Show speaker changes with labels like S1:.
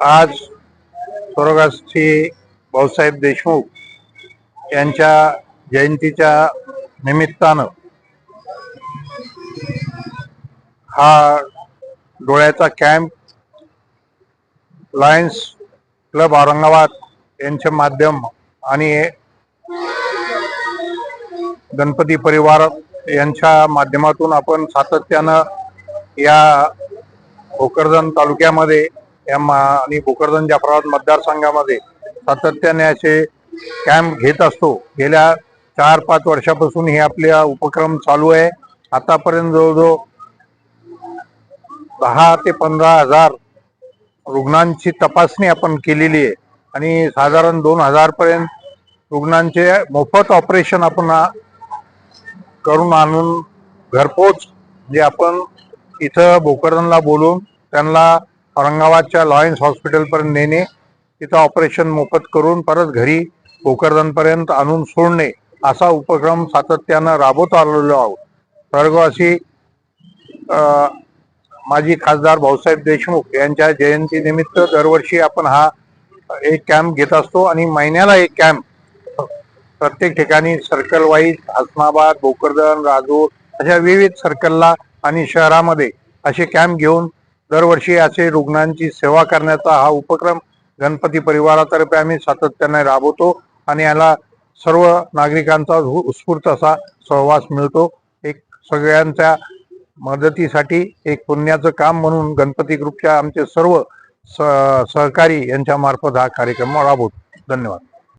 S1: आज स्वर्गस्थी भाऊसाहेब देशमुख यांच्या जयंतीच्या निमित्तानं हा डोळ्याचा कॅम्प लायन्स क्लब औरंगाबाद यांचे माध्यम आणि गणपती परिवार यांच्या माध्यमातून आपण सातत्यानं या भोकरदन तालुक्यामध्ये या मा आणि भोकरदन जाफराबाद मतदारसंघामध्ये सातत्याने असे कॅम्प घेत असतो. गेल्या चार पाच वर्षापासून हे आपला उपक्रम चालू आहे. आतापर्यंत जवळजवळ दहा ते पंधरा हजार रुग्णांची तपासणी आपण केलेली आहे. आणि साधारण दोन हजारपर्यंत रुग्णांचे मोफत ऑपरेशन आपण करून आणून घरपोच जे आपण इथं भोकरदनला बोलून त्यांना औरंगाबादच्या लॉयन्स हॉस्पिटलपर्यंत नेणे तिथं ऑपरेशन मोफत करून परत घरी भोकरदनपर्यंत आणून सोडणे असा उपक्रम सातत्यानं राबवत आलेलो आहोत. स्वर्गवासी माजी खासदार भाऊसाहेब देशमुख यांच्या जयंतीनिमित्त दरवर्षी आपण हा एक कॅम्प घेत असतो आणि महिन्याला एक कॅम्प प्रत्येक ठिकाणी सर्कल वाईज हसनाबाद भोकरदन राजूर अशा विविध सर्कलला आणि शहरामध्ये असे कॅम्प घेऊन दरवर्षी असे रुग्णांची सेवा करण्याचा हा उपक्रम गणपती परिवारातर्फे आम्ही सातत्याने राबवतो आणि याला सर्व नागरिकांचा उत्स्फूर्त असा सहवास मिळतो. एक सगळ्यांच्या मदतीसाठी एक पुण्याचं काम म्हणून गणपती ग्रुपच्या आमचे सर्व स- सहकारी यांच्या मार्फत हा कार्यक्रम राबवतो. धन्यवाद.